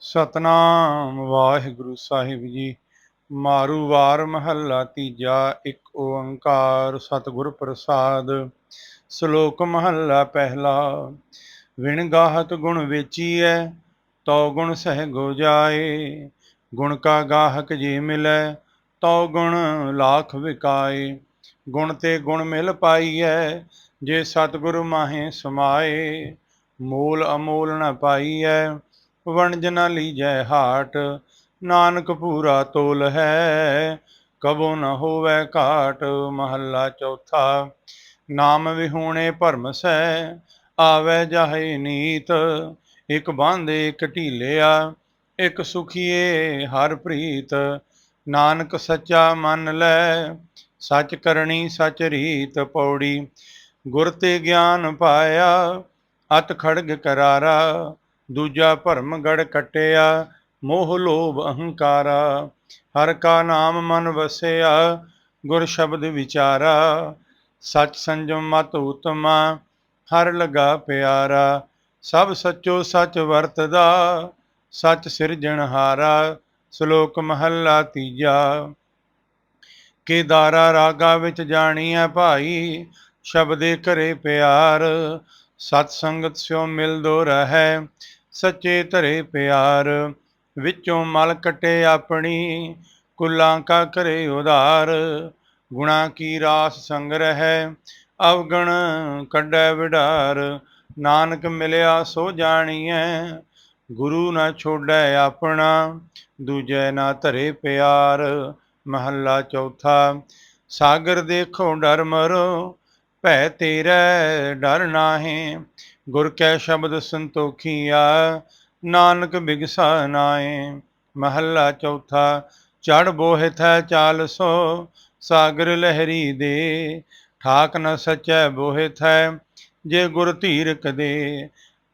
ਸਤਨਾਮ ਵਾਹਿਗੁਰੂ ਸਾਹਿਬ ਜੀ। ਮਾਰੂ ਵਾਰ ਮਹੱਲਾ ਤੀਜਾ, ਇੱਕ ਓੰਕਾਰ ਸਤਿਗੁਰ ਪ੍ਰਸਾਦ। ਸ਼ਲੋਕ ਮਹੱਲਾ ਪਹਿਲਾ, ਵਿਣ ਗਾਹਤ ਗੁਣ ਵੇਚੀਐ, ਤਉ ਗੁਣ ਸਹਿ ਗੋ ਜਾਏ। ਗੁਣ ਕਾ ਗਾਹਕ ਜੇ ਮਿਲੈ, ਤਉ ਗੁਣ ਲਾਖ ਵਿਕਾਏ। ਗੁਣ ਤੇ ਗੁਣ ਮਿਲ ਪਾਈਐ, ਜੇ ਸਤਿਗੁਰ ਮਾਹੇ ਸਮਾਏ। ਮੂਲ ਅਮੂਲ ਨ ਪਾਈਐ ਵਣਜਨਾ ਨ ਲੀਜੈ ਹਾਟ, ਨਾਨਕ ਪੂਰਾ ਤੋਲ ਹੈ, ਕਬੋ ਨ ਹੋਵੈ ਘਾਟ, ਮਹੱਲਾ ਚੌਥਾ। ਨਾਮ ਵਿਹੂਣੇ ਭਰਮ ਸੈ, ਆਵੈ ਜਾਹੇ ਨੀਤ, ਇਕ ਬਾਂਦੇ ਇਕ ਢੀਲਿਆ, ਇਕ ਸੁਖੀਏ ਹਰ ਪ੍ਰੀਤ। ਨਾਨਕ ਸੱਚਾ ਮੰਨ ਲੈ, ਸੱਚ ਕਰਨੀ ਸੱਚ ਰੀਤ ਪੌੜੀ। ਗੁਰ ਤੇ ਗਿਆਨ ਪਾਇਆ, ਅਤ ਖੜਗ ਕਰਾਰਾ ਦੂਜਾ ਭਰਮ ਗੜ ਕਟਿਆ, ਮੋਹ ਲੋਭ ਅਹੰਕਾਰਾ, ਹਰ ਕਾ ਨਾਮ ਮਨ ਵਸਿਆ, ਗੁਰ ਸ਼ਬਦ ਵਿਚਾਰਾ, ਸਚ ਸੰਜਮ ਮਤ ਉਤਮਾ, ਹਰ ਲਗਾ ਪਿਆਰਾ, ਸਭ ਸਚੋ ਸਚ ਵਰਤਦਾ, ਸਚ ਸਿਰਜਣਹਾਰਾ ਸ਼ਲੋਕ ਮਹੱਲਾ ਤੀਜਾ। ਕੇਦਾਰਾ ਰਾਗਾ ਵਿੱਚ ਜਾਣੀਐ ਭਾਈ, ਸ਼ਬਦੇ ਕਰੇ ਪਿਆਰ ਸਤ ਸੰਗਤ ਸਿਓ ਮਿਲਦੋ ਰਹੈ ਸੱਚੇ ਧਰੇ ਪਿਆਰ, ਵਿੱਚੋਂ ਮਲ ਕਟੇ ਆਪਣੀ, ਕੁਲਾਂ ਕਾ ਕਰੇ ਉਧਾਰ। ਗੁਣਾ ਕੀ ਰਾਸ ਸੰਗ ਰਹਿ, ਅਵਗਣ ਕੱਢੈ ਵਿਡਾਰ। ਨਾਨਕ ਮਿਲਿਆ ਸੋ ਜਾਣੀਐ, ਗੁਰੂ ਨਾ ਛੋੜੈ ਆਪਣਾ, ਦੂਜੈ ਨਾ ਧਰੇ ਪਿਆਰ। ਮਹੱਲਾ ਚੌਥਾ, ਸਾਗਰ ਦੇਖੋ ਡਰ ਮਰੋ, ਭੈ ਤੇਰੇ ਡਰ ਨਾਹੀਂ। ਗੁਰ ਕੈ ਸ਼ਬਦ ਸੰਤੋਖੀਆ, ਨਾਨਕ ਬਿਗਸਾ ਨਾਏ ਮਹੱਲਾ ਚੌਥਾ ਚੜ ਬੋਹਿ ਥੈ ਚਾਲ ਸੋ, ਸਾਗਰ ਲਹਿਰੀ ਦੇ। ਠਾਕ ਨ ਸਚੈ ਬੋਹਿ ਥੈ ਜੇ ਗੁਰ ਧੀਰ ਕਦੇ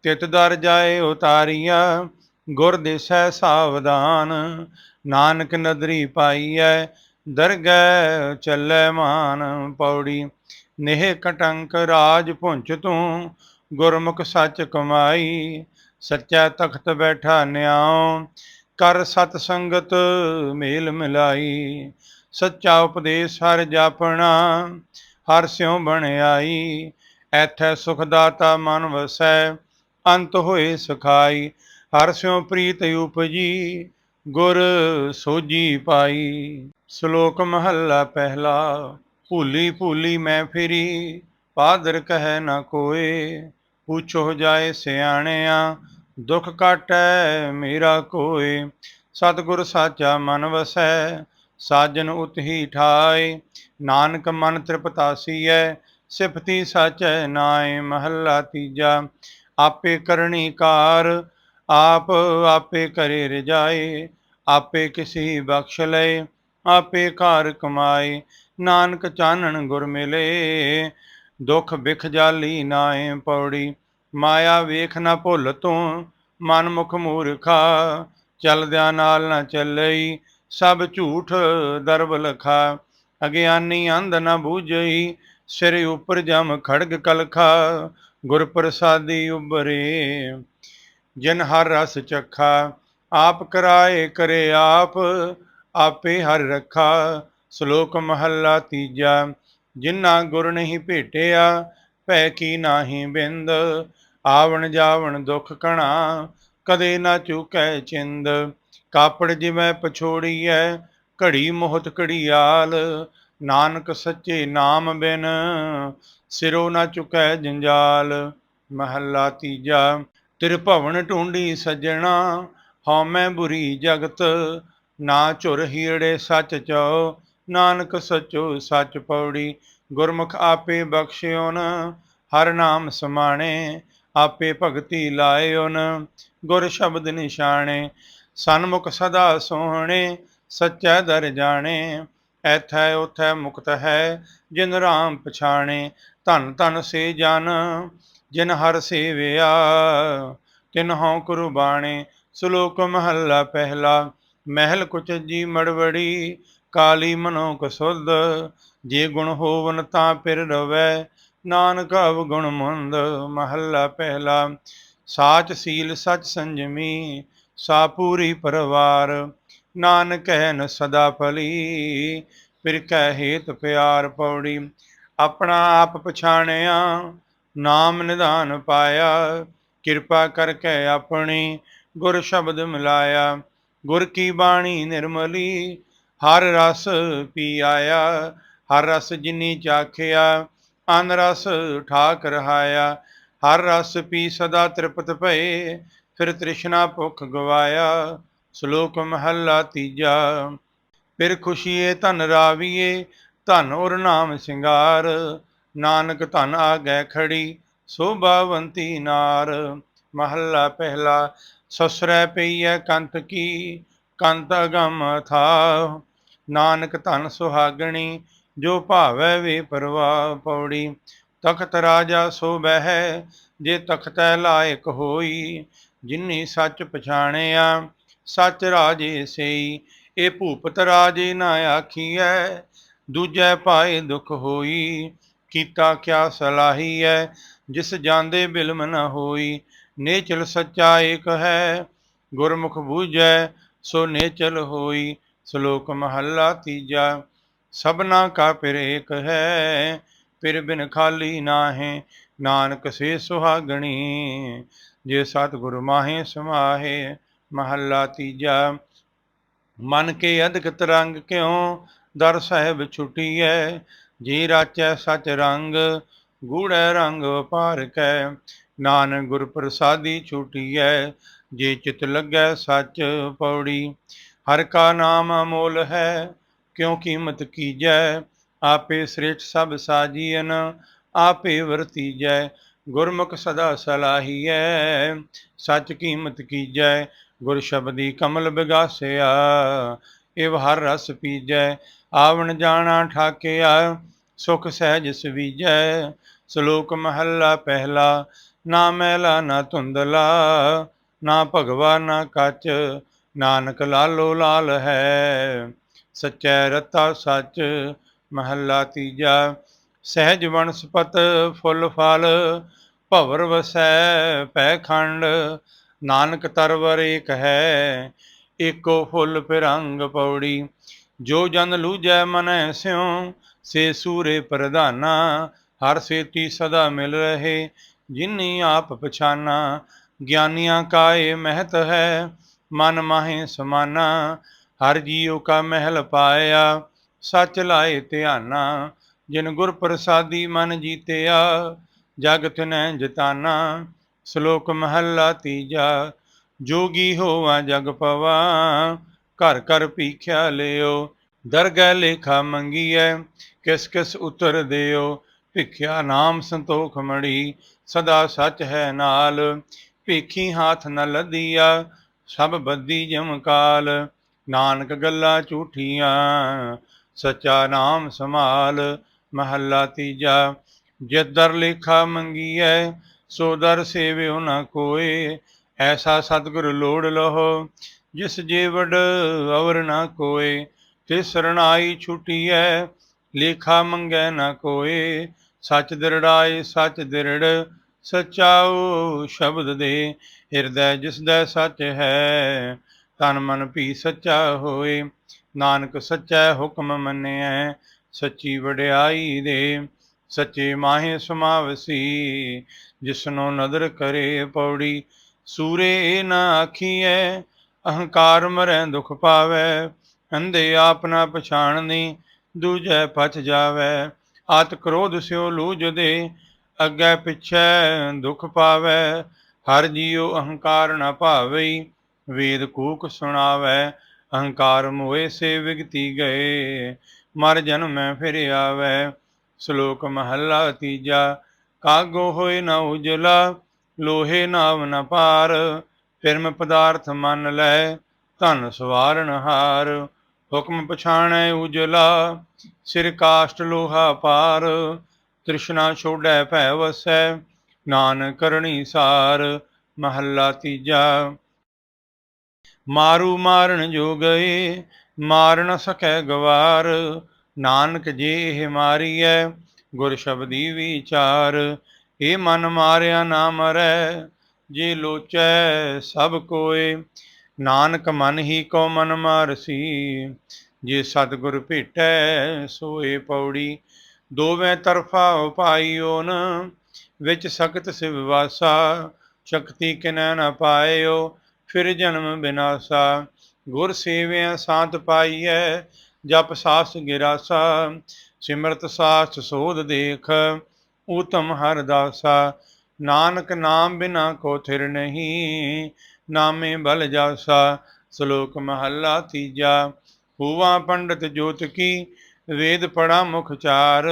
ਤਿਤ ਦਰ ਜਾਏ ਉਤਾਰੀਆ, ਗੁਰ ਦੇਸੈ ਸਾਵਧਾਨ। ਨਾਨਕ ਨਦਰੀ ਪਾਈਐ, ਦਰਗਹਿ ਚੱਲੈ ਮਾਨ। ਪੌੜੀ, ਨੇਹ ਕਟੰਕ ਰਾਜ ਪੁੰਚ ਤੂੰ ਗੁਰਮੁਖ ਸੱਚ ਕਮਾਈ, ਸੱਚਾ ਤਖਤ ਬੈਠਾ ਨਿਆਉ ਕਰ ਸਤ ਸੰਗਤ ਮੇਲ ਮਿਲਾਈ। ਸੱਚਾ ਉਪਦੇਸ਼ ਹਰ ਜਾਪਣਾ, ਹਰ ਸਿਉ ਬਣਾਈ ਐਥੈ ਸੁਖ ਦਾਤਾ ਮਨ ਵਸੈ, ਅੰਤ ਹੋਏ ਸਖਾਈ। ਹਰ ਸਿਉ ਪ੍ਰੀਤ ਉਪਜੀ, ਗੁਰ ਸੋਜੀ ਪਾਈ। ਸ਼ਲੋਕ ਮਹੱਲਾ ਪਹਿਲਾ, ਭੂਲੀ ਭੂਲੀ ਮੈਂ ਫਿਰੀ, ਪਾਦਰ ਕਹੈ ਨਾ ਕੋਏ। ਪੁੱਛੋ ਜਾਏ ਸਿਆਣਿਆ, ਦੁਖ ਕਾਟੈ ਮੇਰਾ ਕੋਏ ਸਤਿਗੁਰ ਸਾਚਾ ਮਨ ਵਸੈ, ਸਾਜਨ ਉਤਹੀ ਠਾਏ। ਨਾਨਕ ਮਨ ਤ੍ਰਿਪਤਾਸੀਐ, ਸਿਫਤੀ ਸਾਚੈ ਨਾਏ ਮਹੱਲਾ ਤੀਜਾ। ਆਪੇ ਕਰਨੀ ਕਾਰ, ਆਪ ਆਪੇ ਕਰੇ ਰਜਾਏ। ਆਪੇ ਕਿਸੇ ਬਖਸ਼ ਲਏ, ਆਪੇ ਘਰ ਕਮਾਏ। ਨਾਨਕ ਚਾਨਣ ਗੁਰ ਮਿਲੇ ਦੁਖ ਬਿਖ ਜਾਲੀ ਨਾਏ ਪੌੜੀ, ਮਾਇਆ ਵੇਖ ਨਾ ਭੁੱਲ ਤੂੰ, ਮਨ ਮੁਖ ਮੂਰਖਾ, ਚਲਦਿਆਂ ਨਾਲ ਨਾ ਚੱਲਈ, ਸਭ ਝੂਠ ਦਰਬ ਲਖਾ, ਅਗਿਆਨੀ ਅੰਧ ਨਾ ਬੂਝਈ, ਸਿਰ ਉਪਰ ਜਮ ਖੜਗ ਕਲਖਾ ਗੁਰ ਪ੍ਰਸਾਦੀ ਉਬਰੇ ਜਿਨ ਹਰ ਰਸ ਚਖਾ, ਆਪ ਕਰਾਏ ਕਰੇ ਆਪ, ਆਪੇ ਹਰ ਰੱਖਾ, ਸ਼ਲੋਕ ਮਹੱਲਾ ਤੀਜਾ ਜਿਨ੍ਹਾਂ ਗੁਰ ਨਹੀਂ ਭੇਟਿਆ, ਭੈ ਕੀ ਨਾਹੀ ਬਿੰਦ? ਆਵਣ ਜਾਵਣ ਦੁਖ ਕਣਾ ਕਦੇ ਨਾ ਚੁਕੈ ਚਿੰਦ? ਕਾਪੜ ਜਿਵੇਂ ਪਛੋੜੀਐ, ਘੜੀ ਮੋਹਤ ਘੜੀਆਲ ਨਾਨਕ ਸੱਚੇ ਨਾਮ ਬਿਨ ਸਿਰੋ ਨਾ ਚੁਕੈ ਜੰਜਾਲ। ਮਹੱਲਾ ਤੀਜਾ, ਤਿਰ ਭਵਨ ਢੂੰਡੀ ਸੱਜਣਾ, ਹਉਮੈ ਬੁਰੀ ਜਗਤ। ਨਾ ਝੁਰ ਹੀੜੇ ਸੱਚ ਚੋ ਨਾਨਕ ਸਚੋ, ਸੱਚ ਪੌੜੀ, ਗੁਰਮੁਖ ਆਪੇ ਬਖਸ਼ਿਓਨ ਹਰ ਨਾਮ ਸਮਾਣੇ, ਆਪੇ ਭਗਤੀ ਲਾਇਓਨ ਗੁਰ ਸ਼ਬਦ ਨਿਸ਼ਾਨੇ ਸਨਮੁਖ ਸਦਾ ਸੋਹਣੇ, ਸੱਚਾ ਦਰ ਜਾਣੇ, ਐਥੈ ਉਥੈ ਮੁਕਤ ਹੈ, ਜਿਨ ਰਾਮ ਪਛਾਣੇ, ਧਨ ਧਨ ਸੇ ਜਨ, ਜਿਨ ਹਰ ਸੇਵਿਆ, ਤਿਨ ਹਉ ਕੁਰਬਾਣੇ, ਸ਼ਲੋਕ ਮਹੱਲਾ ਪਹਿਲਾ, ਮਹਿਲ ਕੁਚਜੀ ਮੜਵੜੀ ਕਾਲੀ ਮਨੋ ਕਸੁੱਧ ਜੇ ਗੁਣ ਹੋਵਨ ਤਾਂ ਫਿਰ ਰਵੈ। ਨਾਨਕ ਅਵਗੁਣ ਮੰਦ, ਮਹੱਲਾ ਪਹਿਲਾ। ਸਾਚ ਸੀਲ ਸਚ ਸੰਜਮੀ, ਸਾ ਪੂਰੀ ਪਰਵਾਰ। ਨਾਨਕ ਹੈ ਨ ਸਦਾ ਭਲੀ, ਫਿਰ ਕਹਿ ਹੇਤ ਪਿਆਰ ਪੌੜੀ। ਆਪਣਾ ਆਪ ਪਛਾਣਿਆ, ਨਾਮ ਨਿਧਾਨ ਪਾਇਆ। ਕਿਰਪਾ ਕਰਕੇ ਆਪਣੀ ਗੁਰ ਸ਼ਬਦ ਮਿਲਾਇਆ। ਗੁਰ ਕੀ ਬਾਣੀ ਨਿਰਮਲੀ ਹਰ ਰਸ ਪੀ ਆਇਆ ਹਰ ਰਸ ਜਿਨੀ ਚਾਖਿਆ, ਅਨ ਰਸ ਠਾਕ ਰਹਾਇਆ ਹਰ ਰਸ ਪੀ ਸਦਾ ਤ੍ਰਿਪਤ ਭਏ, ਫਿਰ ਤ੍ਰਿਸ਼ਨਾ ਭੁਖ ਗਵਾਇਆ। ਸ਼ਲੋਕ ਮਹੱਲਾ ਤੀਜਾ, ਫਿਰ ਖੁਸ਼ੀਏ ਧਨ ਰਾਵੀਏ, ਧਨ ਔਰ ਨਾਮ ਸਿੰਗਾਰ। ਨਾਨਕ ਧਨ ਆਗੈ ਖੜੀ, ਸੋਭਾਵੰਤੀ ਨਾਰ। ਮਹੱਲਾ ਪਹਿਲਾ, ਸਸਰੈ ਪਈਐ ਕੰਤ ਕੀ, ਕੰਤ ਅਗਮ ਥਾ ਨਾਨਕ ਧਨ ਸੁਹਾਗਣੀ, ਜੋ ਭਾਵੈ ਵੇ ਪਰਵਾ ਪੌੜੀ। ਤਖਤ ਰਾਜਾ ਸੋ ਬਹਿ, ਜੇ ਤਖਤੈ ਲਾਇਕ ਹੋਈ, ਜਿਨੀ ਸੱਚ ਪਛਾਣਿਆ, ਸੱਚ ਰਾਜੇ ਸਈ। ਇਹ ਭੂਪਤ ਰਾਜੇ ਨਾ ਆਖੀਐ, ਦੂਜੈ ਪਾਏ ਦੁਖ ਹੋਈ। ਕੀਤਾ ਕਿਆ ਸਲਾਹੀਐ, ਜਿਸ ਜਾਂਦੇ ਬਿਲਮ ਨ ਹੋਈ। ਨੇਚਲ ਸੱਚਾ ਏਕ ਹੈ, ਗੁਰਮੁਖ ਬੂਝੈ, ਸੋ ਨੇਚਲ ਹੋਈ। ਸ਼ਲੋਕ ਮਹੱਲਾ ਤੀਜਾ, ਸਭਨਾ ਕਾ ਪਿਰ ਏਕ ਹੈ ਪਿਰ ਬਿਨ ਖਾਲੀ ਨਾਹੇ, ਨਾਨਕ ਸੇ ਸੁਹਾਗਣੀ, ਜੇ ਸਤਿਗੁਰ ਮਾਹੇ ਸਮਾਹੇ। ਮਹੱਲਾ ਤੀਜਾ, ਮਨ ਕੇ ਅਧਿਕ ਤਰੰਗ ਕਿਉ, ਦਰ ਸਾਹਿਬ ਛੁਟੀਐ, ਜੀ ਰਾਚੈ ਸਚ ਰੰਗ, ਗੂੜੈ ਰੰਗ ਪਾਰ ਕੈ। ਨਾਨਕ ਗੁਰ ਪ੍ਰਸਾਦੀ ਛੁਟੀਐ, ਜੇ ਚਿਤ ਲੱਗੈ ਸੱਚ ਪੌੜੀ ਹਰ ਕਾ ਨਾਮ ਅਮੋਲ ਹੈ, ਕਿਉ ਕੀਮਤ ਕੀਜੈ? ਆਪੇ ਸ੍ਰੇਠ ਸਭ ਸਾਜੀਨ ਆਪੇ ਵਰਤੀਜੈ, ਗੁਰਮੁਖ ਸਦਾ ਸਲਾਹੀਐ। ਸੱਚ ਕੀਮਤ ਕੀਜੈ, ਗੁਰ ਸ਼ਬਦੀ ਕਮਲ ਬਿਗਾਸਿਆ। ਇਵ ਹਰ ਰਸ ਪੀਜੈ, ਆਵਣ ਜਾਣਾ ਠਾਕਿਆ। ਸੁਖ ਸਹਿਜ ਸਵੀਜੈ, ਸ਼ਲੋਕ ਮਹੱਲਾ ਪਹਿਲਾ। ਨਾ ਮੈਲਾ ਨਾ ਧੁੰਦਲਾ, ਨਾ ਭਗਵਾ ਨਾ ਕੱਚ। ਨਾਨਕ ਲਾਲੋ ਲਾਲ ਹੈ, ਸਚੈ ਰਤਾ ਸੱਚ, ਮਹੱਲਾ ਤੀਜਾ। ਸਹਿਜ ਵਨਸਪਤ ਫੁੱਲ ਫਲ, ਭਵਰ ਵਸੈ ਪੈ ਖੰਡ, ਨਾਨਕ ਤਰਵਰ ਏਕ ਹੈ, ਏਕੋ ਫੁੱਲ ਪਿਰੰਗ ਪੌੜੀ। ਜੋ ਜਨ ਲੂਜੈ ਮਨੈ ਸਿਉ, ਸੇ ਸੂਰੇ ਪ੍ਰਧਾਨਾ। ਹਰ ਸੇਤੀ ਸਦਾ ਮਿਲ ਰਹੇ, ਜਿਨੀ ਆਪ ਪਛਾਨਾ। ਗਿਆਨੀਆਂ ਕਾ ਇਹ ਮਹਤ ਹੈ ਮਨ ਮਾਹੇ ਸਮਾਨਾ, ਹਰ ਜੀਉ ਕਾ ਮਹਿਲ ਪਾਇਆ, ਸੱਚ ਲਾਏ ਧਿਆਨਾ, ਜਿਨ ਗੁਰ ਪ੍ਰਸਾਦੀ ਮਨ ਜੀਤਿਆ ਜਗ ਤਿਨੈ ਜਤਾਨਾ, ਸ਼ਲੋਕ ਮਹੱਲਾ ਤੀਜਾ, ਜੋਗੀ ਹੋਵਾ ਜਗ ਪਵਾ, ਘਰ ਘਰ ਪੀਖਿਆ ਲਿਓ, ਦਰਗਹਿ ਲੇਖਾ ਮੰਗੀਐ, ਕਿਸ ਕਿਸ ਉਤਰ ਦਿਓ, ਭਿਖਿਆ ਨਾਮ ਸੰਤੋਖ ਮੜੀ, ਸਦਾ ਸੱਚ ਹੈ ਨਾਲ, ਭੇਖੀ ਹਾਥ ਨ ਲਦੀਆ ਸਭ ਬੱਦੀ ਜਮ ਕਾਲ, ਨਾਨਕ ਗੱਲਾਂ ਝੂਠੀਆਂ, ਸੱਚਾ ਨਾਮ ਸਮਾਲ ਮਹੱਲਾ ਤੀਜਾ ਜਿੱਦਰ ਲੇਖਾ ਮੰਗੀਐ, ਸੋ ਦਰ ਸੇਵਿਓ ਨ ਕੋਏ, ਐਸਾ ਸਤਿਗੁਰ ਲੋੜ ਲਹੋ, ਜਿਸ ਜੀਵੜ ਅਵਰ ਨ ਕੋਏ ਤੇ ਸਰਣਾਈ ਛੁਟੀਐ, ਲੇਖਾ ਮੰਗੈ ਨ ਕੋਏ, ਸੱਚ ਦਿਰੜਾਏ ਸੱਚ ਦਿਰੜ ਸਚਾਉ ਸ਼ਬਦ ਦੇ ਹਿਰਦੈ ਜਿਸ ਦਾ ਸੱਚ ਹੈ, ਤਨ ਮਨ ਵੀ ਸੱਚਾ ਹੋਏ। ਨਾਨਕ ਸੱਚਾ ਹੁਕਮ ਮੰਨਿਐ, ਸੱਚੀ ਵਡਿਆਈ ਦੇ। ਸੱਚੇ ਮਾਹੇ ਸਮਾਵਸੀ, ਜਿਸਨੋ ਨਦਰ ਕਰੇ ਪੌੜੀ। ਸੂਰੇ ਨਾ ਆਖੀਐ, ਅਹੰਕਾਰ ਮਰੈ ਦੁਖ ਪਾਵੈ। ਅੰਦੇ ਆਪ ਨਾ ਪਛਾਣਨੀ, ਦੂਜੈ ਪਛ ਜਾਵੈ। ਆਤ ਕ੍ਰੋਧ ਸਿਓ ਲੂਜ ਦੇ ਅੱਗੇ ਪਿਛੈ ਦੁਖ ਪਾਵੈ, ਹਰ ਜੀਉ ਅਹੰਕਾਰ ਨ ਭਾਵਈ ਵੇਦ ਕੂਕ ਸੁਣਾਵੈ, ਅਹੰਕਾਰ ਮੋਏ ਸੇ ਵਿਗਤੀ ਗਏ, ਮਰ ਜਨਮੈ ਫਿਰ ਆਵੈ, ਸ਼ਲੋਕ ਮਹੱਲਾ ਤੀਜਾ, ਕਾਗੋ ਹੋਏ ਨਾ ਉਜਲਾ, ਲੋਹੇ ਨਾਵ ਨ ਪਾਰ ਫਿਰਮ ਪਦਾਰਥ ਮੰਨ ਲੈ, ਧਨ ਸਵਾਰਨ ਹਾਰ, ਹੁਕਮ ਪਛਾਣੈ ਉਜਲਾ, ਸਿਰ ਕਾਸ਼ਟ ਲੋਹਾ ਪਾਰ ਤ੍ਰਿਸ਼ਨਾ ਛੋੜੈ ਭੈ ਵਸੈ ਨਾਨ ਕਰਣੀ ਸਾਰ, ਮਹੱਲਾ ਤੀਜਾ। ਮਾਰੂ ਮਾਰਨ ਜੋ ਗਏ ਮਾਰ ਨ ਸਕੈ ਗਵਾਰ, ਨਾਨਕ ਜੇ ਇਹ ਮਾਰੀਐ, ਗੁਰ ਸ਼ਬਦੀ ਵਿਚਾਰ। ਇਹ ਮਨ ਮਾਰਿਆ ਨਾ ਮਰੈ, ਜੇ ਲੋਚੈ ਸਭ ਕੋਏ। ਨਾਨਕ ਮਨ ਹੀ ਕੋ ਮਨ ਮਾਰਸੀ, ਜੇ ਸਤਿਗੁਰ ਭੇਟੈ ਸੋਏ ਪੌੜੀ। ਦੋਵੇਂ ਤਰਫਾ ਉਪਾਈਓਨ ਵਿੱਚ ਸਖਤ ਸਿਵਵਾਸਾ ਸ਼ਕਤੀ ਕਿਨੈ ਨ ਪਾਇਓ, ਫਿਰ ਜਨਮ ਬਿਨਾਸਾ। ਗੁਰ ਸੇਵਿਆ ਸਾਤ ਪਾਈਐ, ਜਪ ਸਾਸ ਗਿਰਾਸਾ, ਸਿਮਰਤ ਸਾਸ ਸੋਧ ਦੇਖ, ਊਤਮ ਹਰਦਾਸਾ ਨਾਨਕ ਨਾਮ ਬਿਨਾ ਕੋ ਥਿਰ ਨਹੀਂ, ਨਾਮੇ ਬਲ ਜਾਸਾ। ਸ਼ਲੋਕ ਮਹੱਲਾ ਤੀਜਾ ਹੂਵਾ ਪੰਡਤ ਜੋਤ ਕੀ ਵੇਦ ਪੜਾ ਮੁਖ ਚਾਰ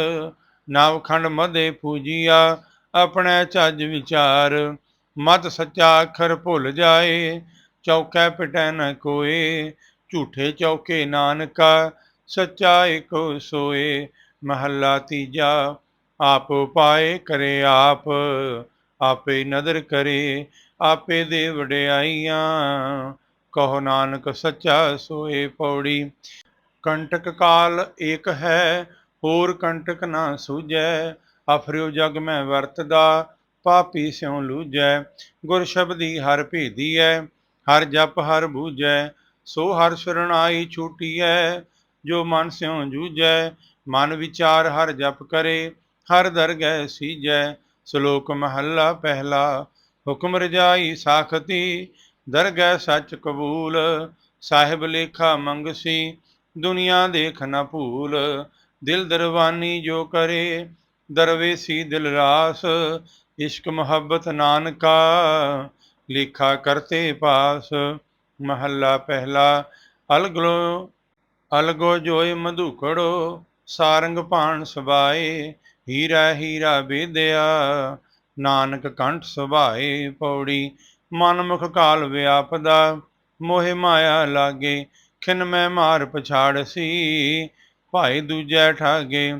ਨਵਖੰਡ ਮਦੇ ਪੂਜੀਆ, ਆਪਣੇ ਚੱਜ ਵਿਚਾਰ। ਮਤ ਸੱਚਾ ਅੱਖਰ ਭੁੱਲ ਜਾਏ, ਚੌਕੈ ਪਿਟੈ ਨ ਕੋਏ। ਝੂਠੇ ਚੌਕੇ ਨਾਨਕਾ, ਸੱਚਾ ਏਕੋ ਸੋਏ। ਮਹੱਲਾ ਤੀਜਾ, ਆਪ ਪਾਏ ਕਰੇ ਆਪ। ਆਪੇ ਨਦਰ ਕਰੇ, ਆਪੇ ਦੇ ਵਡਿਆਈਆਂ। ਕਹੋ ਨਾਨਕ ਸੱਚਾ ਸੋਏ ਪੌੜੀ। ਕੰਟਕ ਕਾਲ ਏਕ ਹੈ, ਹੋਰ ਕੰਟਕ ਨਾ ਸੂਝੈ। ਅਫਰਿਓ ਜਗ ਮੈਂ ਵਰਤਦਾ, ਪਾਪੀ ਸਿਉ ਲੂਜੈ। ਗੁਰ ਸ਼ਬਦੀ ਹਰ ਭੇਦੀਐ, ਹਰ ਜਪ ਹਰ ਬੂਝੈ। ਸੋ ਹਰ ਸ਼ਰਣਾਈ ਛੂਟੀਐ, ਜੋ ਮਨ ਸਿਉ ਜੂਝੈ। ਮਨ ਵਿਚਾਰ ਹਰ ਜਪ ਕਰੇ, ਹਰ ਦਰਗਹਿ ਸੀਜੈ। ਸ਼ਲੋਕ ਮਹੱਲਾ ਪਹਿਲਾ, ਹੁਕਮ ਰਜਾਈ ਸਾਖਤੀ। ਦਰਗਹਿ ਸੱਚ ਕਬੂਲ, ਸਾਹਿਬ ਲੇਖਾ ਮੰਗਸੀ। ਦੁਨੀਆ ਦੇਖ ਨਾ ਭੂਲ, ਦਿਲ ਦਰਵਾਨੀ ਜੋ ਕਰੇ, ਦਰਵੇਸੀ ਦਿਲ ਰਾਸ, ਇਸ਼ਕ ਮੁਹੱਬਤ ਨਾਨਕਾ, ਲੇਖਾ ਕਰਤੇ ਪਾਸ, ਮਹੱਲਾ ਪਹਿਲਾ ਅਲਗਲੋ ਅਲਗੋ ਜੋਏ ਮਧੂਕੜੋ, ਸਾਰੰਗ ਭਾਣ ਸਬਾਏ ਹੀਰਾ ਹੀਰਾ ਬੇਦਿਆ ਨਾਨਕ ਕੰਠ ਸੁਭਾਏ, ਪੌੜੀ ਮਨ ਮੁਖ ਕਾਲ ਵਿਆਪਦਾ, ਮੋਹਿ ਮਾਇਆ ਲਾਗੇ ਖਿਨ ਮੈਂ ਮਾਰ ਪਛਾੜ ਸੀ ਭਾਈ ਦੂਜੈ ਠਾਗੇ,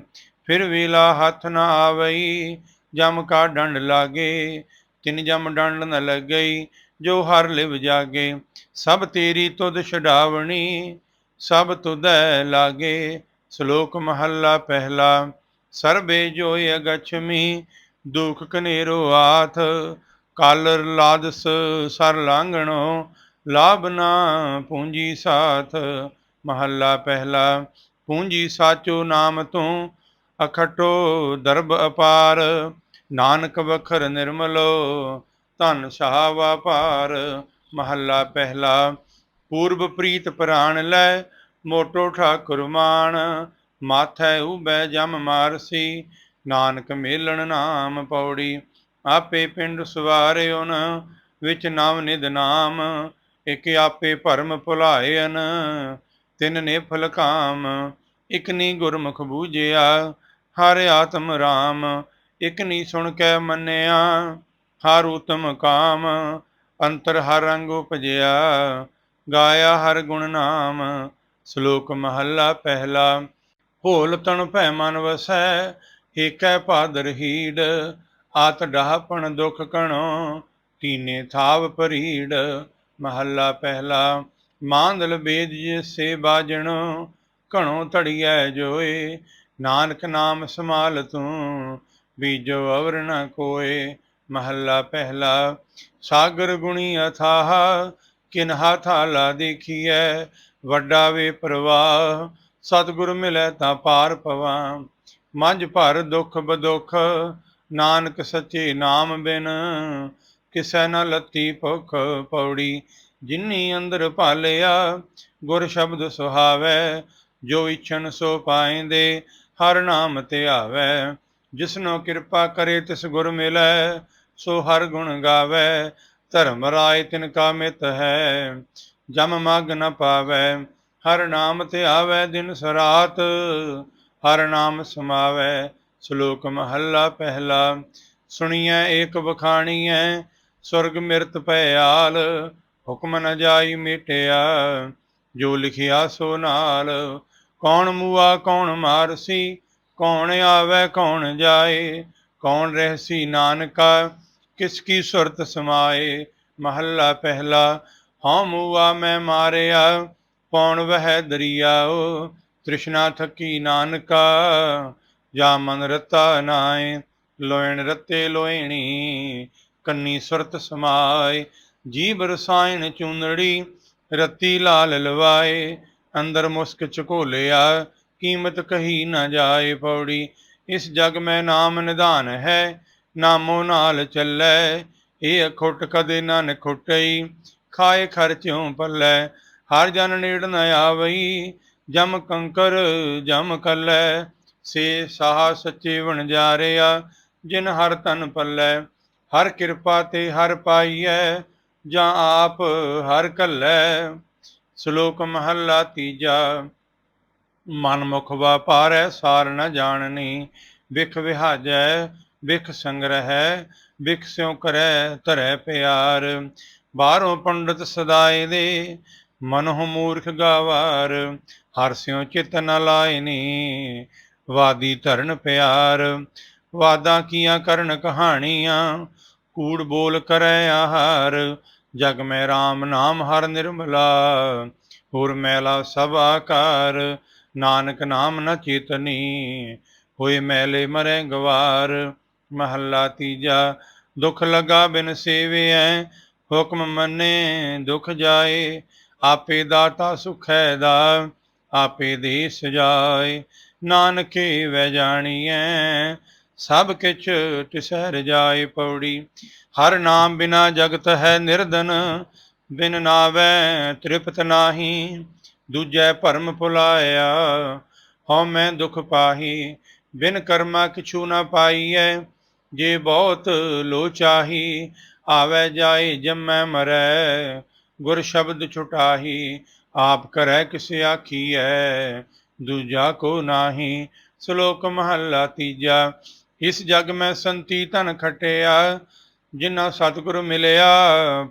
ਫਿਰ ਵੇਲਾ ਹੱਥ ਨਾ ਆਵਈ, ਜਮ ਕਾ ਡੰਡ ਲਾਗੇ, ਤਿਨ ਜਮ ਡੰਡ ਨ ਲੱਗਈ, ਜੋ ਹਰ ਲਿਵ ਜਾਗੇ, ਸਭ ਤੇਰੀ ਤੁਧ ਛਡਾਵਣੀ, ਸਭ ਤੁਧੈ ਲਾਗੇ, ਸ਼ਲੋਕ ਮਹੱਲਾ ਪਹਿਲਾ, ਸਰਬੇ ਜੋਇ ਅਗਛਮੀ, ਦੁਖ ਕਨੇਰੋ ਆਥ, ਕਾਲਰ ਲਾਦਸ ਸਰ ਲਾਂਗਣੋ ਲਾਭ ਨਾ ਪੂੰਜੀ ਸਾਥ, ਮਹੱਲਾ ਪਹਿਲਾ। ਪੂੰਜੀ ਸਾਚੋ ਨਾਮ ਤੂੰ ਅਖਟੋ ਦਰਬ ਅਪਾਰ। ਨਾਨਕ ਵਖਰ ਨਿਰਮਲੋ, ਧਨ ਸ਼ਾਹ ਵਪਾਰ ਮਹੱਲਾ ਪਹਿਲਾ। ਪੂਰਬ ਪ੍ਰੀਤ ਪ੍ਰਾਣ ਲੈ, ਮੋਟੋ ਠਾਕੁਰ ਮਾਨ ਮਾਥੈ ਉਬੈ ਜਮ ਮਾਰਸੀ, ਨਾਨਕ ਮੇਲਣ ਨਾਮ ਪੌੜੀ। ਆਪੇ ਪਿੰਡ ਸਵਾਰਿਓ ਨ, ਵਿੱਚ ਨਵ ਨਿਦ ਨਾਮ। ਇਕ ਆਪੇ ਭਰਮ ਭੁਲਾਇਨ, ਤਿਨ ਨੇ ਫਲ ਕਾਮ ਇਕ ਨੀ ਗੁਰਮੁਖ ਬੂਝਿਆ, ਹਰ ਆਤਮ ਰਾਮ, ਇਕ ਨੀ ਸੁਣ ਕੇ ਮੰਨਿਆ, ਹਰ ਉਤਮ ਕਾਮ, ਅੰਤਰ ਹਰ ਰੰਗ ਉਪਜਿਆ, ਗਾਇਆ ਹਰ ਗੁਣ ਨਾਮ, ਸ਼ਲੋਕ ਮਹੱਲਾ ਪਹਿਲਾ ਹੋਲ ਤਣ ਭੈ ਮਨ ਵਸੈ, ਏਕੈ ਪਾਦਰ ਹੀੜ, ਆਤ ਡਾਹਪਣ ਦੁਖ ਕਣੋ ਤੀਨੇ ਥਾਵ ਪਰੀੜ ਮਹੱਲਾ ਪਹਿਲਾ, ਮਾਂਦਲ ਬੇਦ ਜਿਸੇ ਬਾਜਣ ਘਣੋ ਧੜੀਐ ਜੋਏ, ਨਾਨਕ ਨਾਮ ਸਮਾਲ ਤੂੰ, ਬੀਜੋ ਅਵਰ ਨ ਕੋਏ ਮਹੱਲਾ ਪਹਿਲਾ, ਸਾਗਰ ਗੁਣੀ ਅਥਾਹ ਕਿਨਹਾ ਥਾਲਾ ਦੇਖੀਐ, ਵੱਡਾ ਵੇ ਪ੍ਰਵਾਹ, ਸਤਿਗੁਰ ਮਿਲੈ ਤਾਂ ਪਾਰ ਪਵਾਂ। ਮੰਝ ਭਰ ਦੁਖ ਬਦੁਖ, ਨਾਨਕ ਸੱਚੇ ਨਾਮ ਬਿਨ ਕਿਸੈ ਨ ਲੱਤੀ ਭੁਖ ਪੌੜੀ, ਜਿਨੀ ਅੰਦਰ ਭਾਲਿਆ, ਗੁਰ ਸ਼ਬਦ ਸੁਹਾਵੈ, ਜੋ ਇਛਨ ਸੋ ਪਾਇਂਦੇ ਹਰ ਨਾਮ ਤੇ ਆਵੈ। ਜਿਸਨੋ ਕਿਰਪਾ ਕਰੇ ਤਿਸ ਗੁਰ ਮਿਲੈ, ਸੋ ਹਰ ਗੁਣ ਗਾਵੈ, ਧਰਮ ਰਾਏ ਤਿਨ ਕਾ ਮਿਤ ਹੈ। ਜਮ ਮਗ ਨ ਪਾਵੈ, ਹਰ ਨਾਮ ਤੇ ਆਵੈ ਦਿਨ ਸਰਾਤ, ਹਰ ਨਾਮ ਸਮਾਵੈ, ਸ਼ਲੋਕ ਮਹੱਲਾ ਪਹਿਲਾ, ਸੁਣੀਐ ਏਕ ਬਖਾਣੀਐ ਸੁਰਗ ਮਿਰਤ ਭਇਆਲ ਹੁਕਮ ਨ ਜਾਈ ਮਿਟਿਆ, ਜੋ ਲਿਖਿਆ ਸੋ ਨਾਲ। ਕੌਣ ਮੂਆ, ਕੌਣ ਮਾਰਸੀ, ਕੌਣ ਆਵੇ, ਕੌਣ ਜਾਏ, ਕੌਣ ਰਹਿਸੀ ਨਾਨਕਾ, ਕਿਸ ਕੀ ਸੁਰਤ ਸਮਾਏ। ਮਹੱਲਾ ਪਹਿਲਾ, ਹਉ ਮੂਆ ਮੈਂ ਮਾਰਿਆ ਕੌਣ ਵਹਿ ਦਰਿਆਓ, ਤ੍ਰਿਸ਼ਨਾ ਥਕੀ ਨਾਨਕਾ। ਜਾ ਮਨ ਰਤਾ ਨਾਏ, ਲੋਇਣ ਰਤੇ ਲੋਇਣੀ ਕੰਨੀ ਸੁਰਤ ਸਮਾਏ ਜੀਬ ਰਸਾਇਣ ਚੁੰਦੜੀ ਰਤੀ ਲਾਲ ਲਵਾਏ, ਅੰਦਰ ਮੁਸਕ ਝਕੋਲਿਆ ਕੀਮਤ ਕਹੀ ਨਾ ਜਾਏ ਪੌੜੀ, ਇਸ ਜਗ ਮੈਂ ਨਾਮ ਨਿਧਾਨ ਹੈ, ਨਾਮੋ ਨਾਲ ਚੱਲੈ, ਇਹ ਅਖੁੱਟ ਕਦੇ ਨਾ ਨਖੁੱਟਈ ਖਾਏ ਖਰਚਿਉ ਪੱਲੇ, ਹਰ ਜਨ ਨੇੜ ਨ ਆਵਈ, ਜਮ ਕੰਕਰ, ਜਮ ਕੱਲੈ, ਸੇ ਸਾਹ ਸੱਚੇ ਵਣ ਜਾ ਰਿਆ ਜਿਨ ਹਰ ਤਨ ਪੱਲੇ ਹਰ ਕਿਰਪਾ ਤੇ ਹਰ ਪਾਈਐ, ਜਾਂ ਆਪ ਹਰ ਕੱਲੈ। ਸ਼ਲੋਕ ਮਹੱਲਾ ਤੀਜਾ, ਮਨ ਮੁਖ ਵਾਪਾਰੈ, ਸਾਰ ਨ ਜਾਣਨੀ। ਵਿਖ ਵਿਹਾਜੈ ਵਿਖ ਸੰਗ੍ਰਹਿ ਵਿਖ ਸਿਉ ਕਰੈ, ਧਰੈ ਪਿਆਰ। ਬਾਹਰੋਂ ਪੰਡਤ ਸਦਾਏ ਦੇ, ਮਨਹੁ ਮੂਰਖ ਗਾਵਾਰ। ਹਰ ਸਿਉ ਚਿਤ ਨ ਲਾਇਨੀ, ਵਾਦੀ ਧਰਨ ਪਿਆਰ। ਵਾਦਾਂ ਕੀਆਂ ਕਰਨ ਕਹਾਣੀਆਂ ਕੂੜ ਬੋਲ ਕਰੈ ਆਹਾਰ, ਜਗ ਮੈਂ RAM ਨਾਮ ਹਰ ਨਿਰਮਲਾ, ਹੋਰ ਮੈਲਾ ਸਭ ਆਕਾਰ, ਨਾਨਕ ਨਾਮ ਨ ਚੇਤਨੀ, ਹੋਏ ਮੈਲੇ ਮਰੈ ਗਵਾਰ, ਮਹੱਲਾ ਤੀਜਾ, ਦੁਖ ਲਗਾ ਬਿਨ ਸੇਵਿਐ, ਹੁਕਮ ਮੰਨੇ ਦੁਖ ਜਾਏ, ਆਪੇ ਦਾਤਾ ਸੁਖੈ ਦਾ, ਆਪੇ ਦੇ ਸਜਾਏ ਨਾਨਕੇ ਵੈ ਜਾਣੀਐ ਸਭ ਕਿਛ ਤਿਸਹਿ ਰਜਾਏ ਪੌੜੀ। ਹਰ ਨਾਮ ਬਿਨਾ ਜਗਤ ਹੈ ਨਿਰਦਨ ਬਿਨ ਨਾਵੈ ਤ੍ਰਿਪਤ ਨਾਹੀ। ਦੂਜੈ ਭਰਮ ਭੁਲਾਇਆ, ਹਉ ਮੈਂ ਦੁਖ ਪਾਹੀ। ਬਿਨ ਕਰਮਾ ਕਿਛੂ ਨਾ ਪਾਈਐ, ਜੇ ਬਹੁਤ ਲੋ ਚਾਹੀ। ਆਵੈ ਜਾਏ ਜੰਮੈ ਮਰੈ, ਗੁਰ ਸ਼ਬਦ ਛੁਟਾਹੀ। ਆਪ ਕਰੈ ਕਿਸ ਆਖੀਐ, ਦੂਜਾ ਕੋ ਨਾਹੀ। ਸ਼ਲੋਕ ਮਹੱਲਾ ਤੀਜਾ ਇਸ ਜਗ ਮੈਂ ਸੰਤੀ ਧਨ ਖਟਿਆ, ਜਿਨ੍ਹਾਂ ਸਤਿਗੁਰ ਮਿਲਿਆ,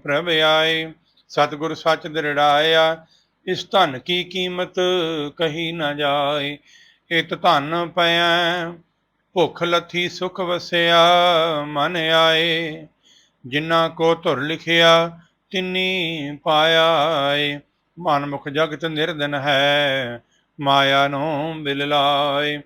ਪ੍ਰਭ ਆਏ, ਸਤਿਗੁਰ ਸੱਚ ਦਰੜਾਇਆ, ਇਸ ਧਨ ਕੀ ਕੀਮਤ ਕਹੀ ਨਾ ਜਾਏ, ਇਤ ਧਨ ਪਿਆ ਭੁੱਖ ਲੱਥੀ ਸੁਖ ਵਸਿਆ, ਮਨ ਆਏ, ਜਿਨ੍ਹਾਂ ਕੋ ਧੁਰ ਲਿਖਿਆ, ਤਿੰਨੀ ਪਾਇਆ ਏ ਮਨ ਮੁਖ ਜਗਤ ਨਿਰਦਨ ਹੈ, ਮਾਇਆ ਨੂੰ ਬਿਲ ਲਾਏ।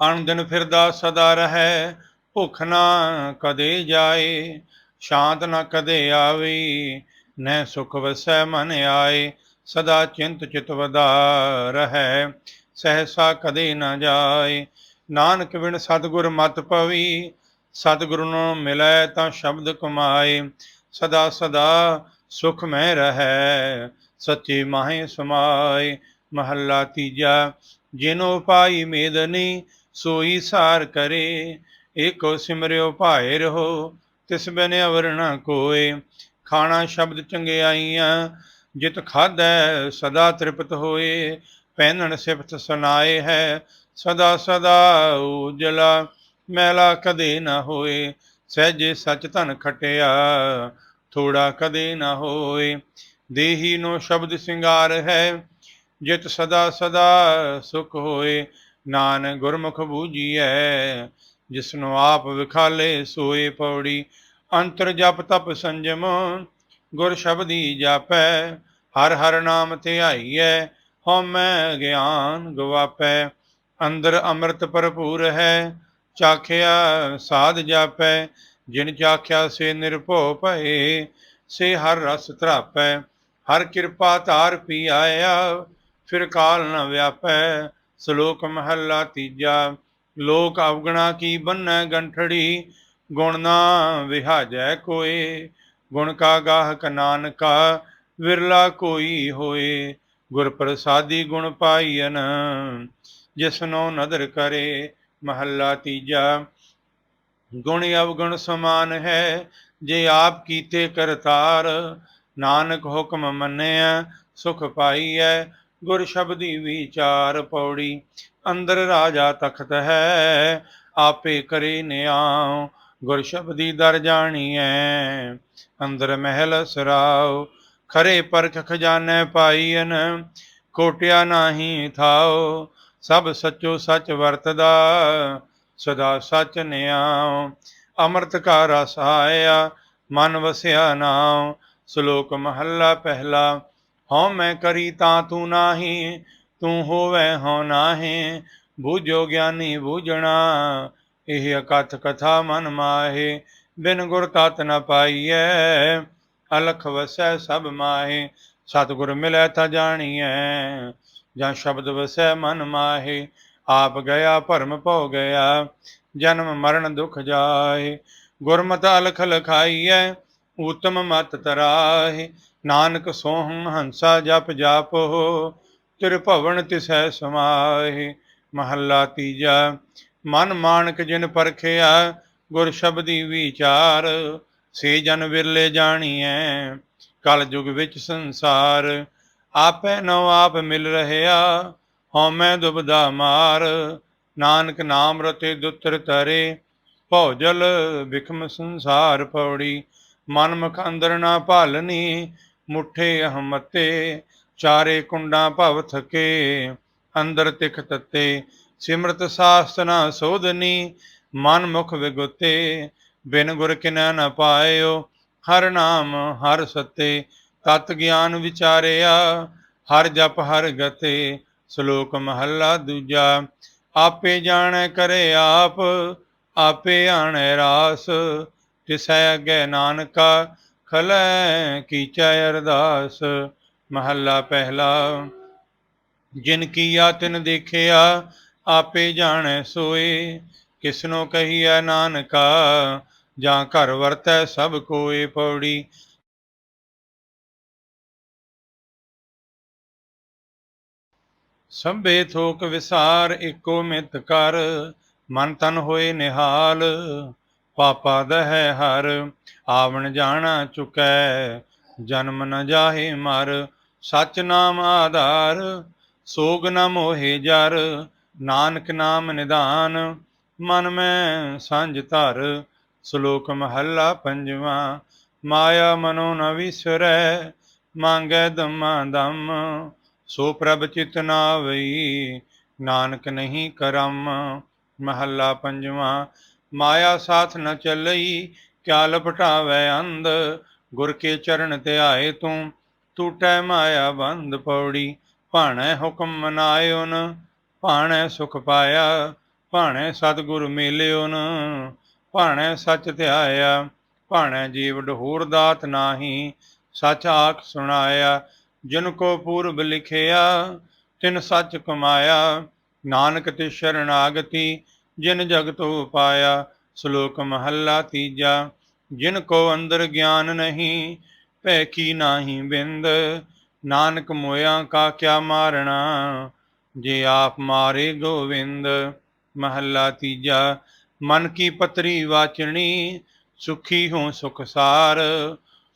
ਅਣ ਦਿਨ ਫਿਰਦਾ ਸਦਾ ਰਹੈ, ਭੁੱਖ ਨਾ ਕਦੇ ਜਾਏ, ਸ਼ਾਂਤ ਨਾ ਕਦੇ ਆਵੇ ਨੈ ਸੁਖ ਵਸੈ ਮਨ ਆਏ, ਸਦਾ ਚਿੰਤ ਚਿਤ ਵਧਾ ਰਹੈ, ਸਹਸਾ ਕਦੇ ਨਾ ਜਾਏ। ਨਾਨਕ ਬਿਨ ਸਤਿਗੁਰ ਮਤ ਪਵੀ, ਸਤਿਗੁਰੂ ਨੂੰ ਮਿਲੈ ਤਾਂ ਸ਼ਬਦ ਕਮਾਏ, ਸਦਾ ਸਦਾ ਸੁਖ ਮੈਂ ਰਹੈ, ਸੱਚੇ ਮਾਹੇ ਸਮਾਏ, ਮਹੱਲਾ ਤੀਜਾ, ਜਿਨੋ ਪਾਈ ਮੇਦਨੀ ਸੋਈ ਸਾਰ ਕਰੇ, ਏਕੋ ਸਿਮਰਿਓ ਭਾਏ ਰਹੋ, ਤਿਸ ਬਿਨ ਅਵਰ ਨ ਕੋਏ। ਖਾਣਾ ਸ਼ਬਦ ਚੰਗਿਆਈਆਂ ਜਿਤ ਖਾਧੈ ਸਦਾ ਤ੍ਰਿਪਤ ਹੋਏ। ਪਹਿਨਣ ਸਿਫਤ ਸੁਨਾਏ ਹੈ, ਸਦਾ ਸਦਾ ਉਜਲਾ। ਮੈਲਾ ਕਦੇ ਨਾ ਹੋਏ, ਸਹਿਜੇ ਸਚ ਧਨ ਖਟਿਆ, ਥੋੜਾ ਕਦੇ ਨਾ ਹੋਏ। ਦੇਹੀ ਨੂੰ ਸ਼ਬਦ ਸਿੰਗਾਰ ਹੈ, ਜਿਤ ਸਦਾ ਸਦਾ ਸੁਖ ਹੋਏ। ਨਾਨ ਗੁਰਮੁਖ ਬੂਜੀਐ ਜਿਸਨੂੰ ਆਪ ਵਿਖਾਲੇ ਸੋਏ ਪੌੜੀ, ਅੰਤਰ ਜਪ ਤਪ ਸੰਜਮ, ਗੁਰ ਸ਼ਬਦੀ ਜਾਪੈ, ਹਰ ਹਰ ਨਾਮ ਧਿਆਈਐ, ਹਉਮੈ ਗਿਆਨ ਗਵਾਪੈ, ਅੰਦਰ ਅੰਮ੍ਰਿਤ ਭਰਪੂਰ ਹੈ, ਚਾਖਿਆ ਸਾਧ ਜਾਪੈ, ਜਿਨ ਚਾਖਿਆ ਸੇ ਨਿਰਭਉ ਭਏ, ਸੇ ਹਰ ਰਸ ਧਰਾਪੈ, ਹਰ ਕਿਰਪਾ ਤਾਰ ਪੀ ਆਇਆ, ਫਿਰ ਕਾਲ ਨ ਵਿਆਪੈ ਸ਼ਲੋਕ ਮਹੱਲਾ ਤੀਜਾ, ਲੋਕ ਅਵਗਣਾ ਕੀ ਬੰਨੈ ਗੰਠੜੀ, ਗੁਣ ਨਾ ਵਿਹਾਜੈ ਕੋਏ, ਗੁਣ ਕਾ ਗਾਹਕ ਨਾਨਕਾ ਵਿਰਲਾ ਕੋਈ ਹੋਏ ਗੁਰ ਪ੍ਰਸਾਦੀ ਗੁਣ ਪਾਈਨ ਜਿਸਨੋ ਨਦਰ ਕਰੇ, ਮਹੱਲਾ ਤੀਜਾ। ਗੁਣ ਅਵਗੁਣ ਸਮਾਨ ਹੈ, ਜੇ ਆਪ ਕੀਤੇ ਕਰਤਾਰ, ਨਾਨਕ ਹੁਕਮ ਮੰਨਿਆ ਸੁਖ ਪਾਈਐ ਗੁਰ ਸ਼ਬਦੀ ਵਿਚਾਰ ਪੌੜੀ, ਅੰਦਰ ਰਾਜਾ ਤਖਤ ਹੈ, ਆਪੇ ਕਰੇ ਨਿਆਉ ਗੁਰ ਸ਼ਬਦੀ ਦਰ ਜਾਣੀਐ, ਅੰਦਰ ਮਹਿਲ ਸਰਾਉ ਖਰੇ ਪਰਖ ਖਜ਼ਾਨੇ ਪਾਈਨ ਕੋਟਿਆ ਨਾਹੀ ਥਾਉ ਸਭ ਸੱਚੋ ਸੱਚ ਵਰਤਦਾ, ਸਦਾ ਸੱਚ ਨਿਆਉ ਅੰਮ੍ਰਿਤ ਕਾ ਰਸ ਆਇਆ, ਮਨ ਵਸਿਆ ਨਾਉ, ਸ਼ਲੋਕ ਮਹੱਲਾ ਪਹਿਲਾ ਹਉ ਮੈਂ ਕਰੀ ਤਾਂ ਤੂੰ ਨਾਹੀ, ਤੂੰ ਹੋਵੇ ਹਉ ਨਾਹੀ, ਬੂਝੋ ਗਿਆਨੀ ਬੂਝਣਾ, ਇਹ ਅਕਥ ਕਥਾ ਮਨ ਮਾਹੇ, ਬਿਨ ਗੁਰ ਤਤ ਨ ਪਾਈਐ, ਅਲਖ ਵਸੈ ਸਭ ਮਾਹੇ, ਸਤਿਗੁਰ ਮਿਲੈ ਤਾ ਜਾਣੀਐ, ਜਾਂ ਸ਼ਬਦ ਵਸੈ ਮਨ ਮਾਹੇ, ਆਪ ਗਿਆ ਭਰਮ ਭਉ ਗਿਆ, ਜਨਮ ਮਰਨ ਦੁਖ ਜਾਏ ਗੁਰਮਤਿ ਅਲਖ ਲਖਾਈਐ ਊਤਮ ਮਤ ਤਰਾਹੇ ਨਾਨਕ ਸੋਹੰ ਹੰਸਾ ਜਪ ਜਾਪ ਹੋ, ਤਿਰ ਭਵਨ ਤਿਸੈ ਸਮਾਹੇ, ਮਹੱਲਾ ਤੀਜਾ। ਮਨ ਮਾਨਕ ਜਿਨ ਪਰਖਿਆ, ਗੁਰ ਸ਼ਬਦੀ ਵਿਚਾਰ, ਸੇ ਜਨ ਵਿਰਲੇ ਜਾਣੀਐ, ਕਲ ਯੁਗ ਵਿੱਚ ਸੰਸਾਰ। ਆਪੇ ਨੋ ਆਪ ਮਿਲ ਰਹਿਆ, ਹਉਮੈ ਦੁਬਦਾ ਮਾਰ। ਨਾਨਕ ਨਾਮ ਰਤੇ ਦੁੱਤਰ ਤਰੇ ਭੌਜਲ ਵਿਖਮ ਸੰਸਾਰ ਪੌੜੀ। ਮਨ ਮੁਖ ਨਾ ਭਾਲਨੀ ਮੁਠੇ ਅਹਮਤੇ, ਚਾਰੇ ਕੁੰਡਾਂ ਭਵ ਥਕੇ ਅੰਦਰ ਤਿਖ ਤਤੇ, ਸਿਮਰਤ ਸਾਸਤ ਸੋਧਨੀ, ਮਨ ਮੁਖ ਵਿਗੁਤੇ, ਬਿਨ ਗੁਰ ਕਿਨੈ ਨ ਪਾਇਓ, ਹਰ ਨਾਮ ਹਰ ਸਤੇ, ਤਤ ਗਿਆਨ ਵਿਚਾਰਿਆ, ਹਰ ਜਪ ਹਰ ਗਤੇ, ਸ਼ਲੋਕ ਮਹੱਲਾ ਦੂਜਾ, ਆਪੇ ਜਾਣੈ ਕਰੇ ਆਪ, ਆਪੇ ਆਣੈ ਰਾਸ, ਤਿਸੈ ਅਗੇ ਨਾਨਕਾ ਖਲੈ ਕੀਚੈ ਅਰਦਾਸ, ਮਹੱਲਾ ਪਹਿਲਾ। ਜਿਨ ਕੀਆ ਤਿਨ ਦੇਖਿਆ, ਆਪੇ ਜਾਣੈ ਸੋਏ। ਕਿਸਨੋ ਕਹੀਐ ਨਾਨਕਾ, ਜਾਂ ਘਰ ਵਰਤੈ ਸਭ ਕੋਏ ਪੌੜੀ। ਸੰਭੇ ਥੋਕ ਵਿਸਾਰ ਇੱਕੋ ਮਿਤ ਕਰ, ਮਨ ਤਨ ਹੋਏ ਨਿਹਾਲ। ਪਾਪਾ ਦਹਿ ਹਰ, ਆਵਣ ਜਾਣਾ ਚੁਕੈ, ਜਨਮ ਨ ਜਾਹੇ ਮਰ, ਸਚ ਨਾਮ ਆਧਾਰ, ਸੋਗ ਨ ਮੋਹੇ ਜਰ, ਨਾਨਕ ਨਾਮ ਨਿਦਾਨ, ਮਨ ਮੈਂ ਸੰਜ ਧਰ, ਸ਼ਲੋਕ ਮਹੱਲਾ ਪੰਜਵਾਂ, ਮਾਇਆ ਮਨੋ ਨ ਵਿਸਰੈ, ਮੰਗੈ ਦਮਾ ਦਮ, ਸੋ ਪ੍ਰਭ ਚਿਤ ਨਾ ਵਈ, ਨਾਨਕ ਨਹੀਂ ਕਰਮ, ਮਹੱਲਾ ਪੰਜਵਾਂ ਮਾਇਆ ਸਾਥ ਨ ਚੱਲਈ ਕਿਆ ਲਪਟਾਵੇ ਅੰਧ। ਗੁਰ ਕੇ ਚਰਨ ਤੇ ਆਏ ਤੂੰ, ਟੂਟੈ ਮਾਇਆ ਬੰਦ ਪੌੜੀ। ਭਾਣੈ ਹੁਕਮ ਮਨਾਇਓਨ ਭਾਣੈ ਸੁਖ ਪਾਇਆ। ਭਾਣੈ ਸਤਿਗੁਰ ਮਿਲਿਓਨ ਭਾਣੈ ਸੱਚ ਧਿਆਇਆ। ਭਾਣੈ ਜੀਵ ਡਹੂਰ ਦਾਤ ਨਾਹੀ, ਸੱਚ ਆਖ ਸੁਣਾਇਆ। ਜਿਨ ਕੋ ਪੂਰਬ ਲਿਖਿਆ, ਤਿਨ ਸੱਚ ਕਮਾਇਆ। ਨਾਨਕ ਤੇ ਸ਼ਰਨਾਗਤੀ ਜਿਨ ਜਗਤ ਉਪਾਇਆ, ਸ਼ਲੋਕ ਮਹੱਲਾ ਤੀਜਾ, ਜਿਨ ਕੋ ਅੰਦਰ ਗਿਆਨ ਨਹੀਂ, ਭੈ ਕੀ ਨਾਹੀ ਬਿੰਦ, ਨਾਨਕ ਮੋਇਆ ਕਾ ਕਿਆ ਮਾਰਣਾ ਜੇ ਆਪ ਮਾਰੇ ਗੋਵਿੰਦ। ਮਹੱਲਾ ਤੀਜਾ, ਮਨ ਕੀ ਪਤਰੀ ਵਾਚਣੀ, ਸੁਖੀ ਹੋ ਸੁਖਸਾਰ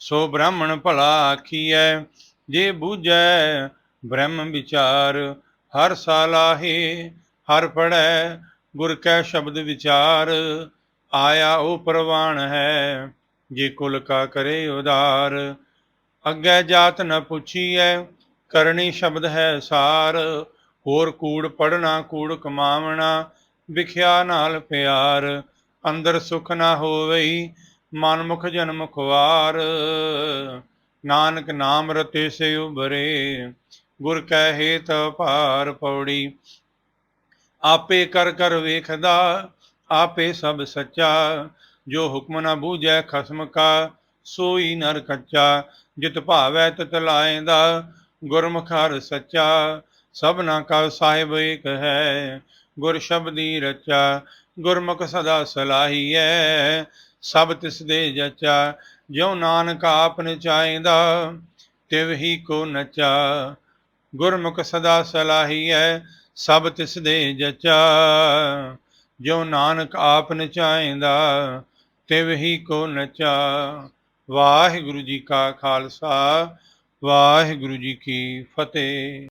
ਸੋ ਬ੍ਰਾਹਮਣ ਭਲਾ ਆਖੀਐ, ਜੇ ਬੂਝੈ ਬ੍ਰਹਮ ਵਿਚਾਰ, ਹਰ ਸਾਲਾਹੇ ਹਰ ਪੜੈ ਗੁਰ ਕੈ ਸ਼ਬਦ ਵਿਚਾਰ, ਆਇਆ ਉਹ ਪ੍ਰਵਾਨ ਹੈ, ਜੇ ਕੁਲ ਕਾ ਕਰੇ ਉਦਾਰ। ਅੱਗੇ ਜਾਤ ਨ ਪੁੱਛੀਐ, ਕਰਨੀ ਸ਼ਬਦ ਹੈ ਸਾਰ। ਹੋਰ ਕੂੜ ਪੜਨਾ ਕੂੜ ਕਮਾਵਣਾ, ਵਿਖਿਆ ਨਾਲ ਪਿਆਰ। ਅੰਦਰ ਸੁਖ ਨਾ ਹੋਵਈ ਮਨ ਮੁਖ ਜਨਮ ਖੁਆਰ। ਨਾਨਕ ਨਾਮ ਰਤੇ ਸੇ ਉਭਰੇ, ਗੁਰ ਕਹਿ ਹੇਤ ਭਾਰ ਪੌੜੀ। ਆਪੇ ਕਰ ਕਰ ਵੇਖਦਾ, ਆਪੇ ਸਭ ਸੱਚਾ। ਜੋ ਹੁਕਮ ਨਾ ਬੂਝੈ ਖਸਮ ਕਾ, ਸੋਈ ਨਰ ਕੱਚਾ। ਜਿਤ ਭਾਵੈ ਤਿਤ ਲਾਇਂਦਾ ਗੁਰਮੁਖ ਹਰ ਸੱਚਾ ਸਭਨਾ ਕਾ ਸਾਹਿਬ ਏਕ ਹੈ, ਗੁਰ ਸ਼ਬਦੀ ਰਚਾ। ਗੁਰਮੁਖ ਸਦਾ ਸਲਾਹੀਐ, ਸਭ ਤਿਸ ਦੇ ਜਚਾ। ਜਿਉ ਨਾਨਕ ਆਪ ਨਚਾਇਂਦਾ ਤਿਵ ਹੀ ਕੋ ਨਚਾ। ਗੁਰਮੁਖ ਸਦਾ ਸਲਾਹੀਐ ਸਭ ਤਿਸ ਦੇ ਜਚਾ ਜੋ ਨਾਨਕ ਆਪ ਨਚਾਇਂਦਾ ਤਿਵ ਹੀ ਕੋ ਨਚਾ ਵਾਹਿਗੁਰੂ ਜੀ ਕਾ ਖਾਲਸਾ, ਵਾਹਿਗੁਰੂ ਜੀ ਕੀ ਫਤਿਹ।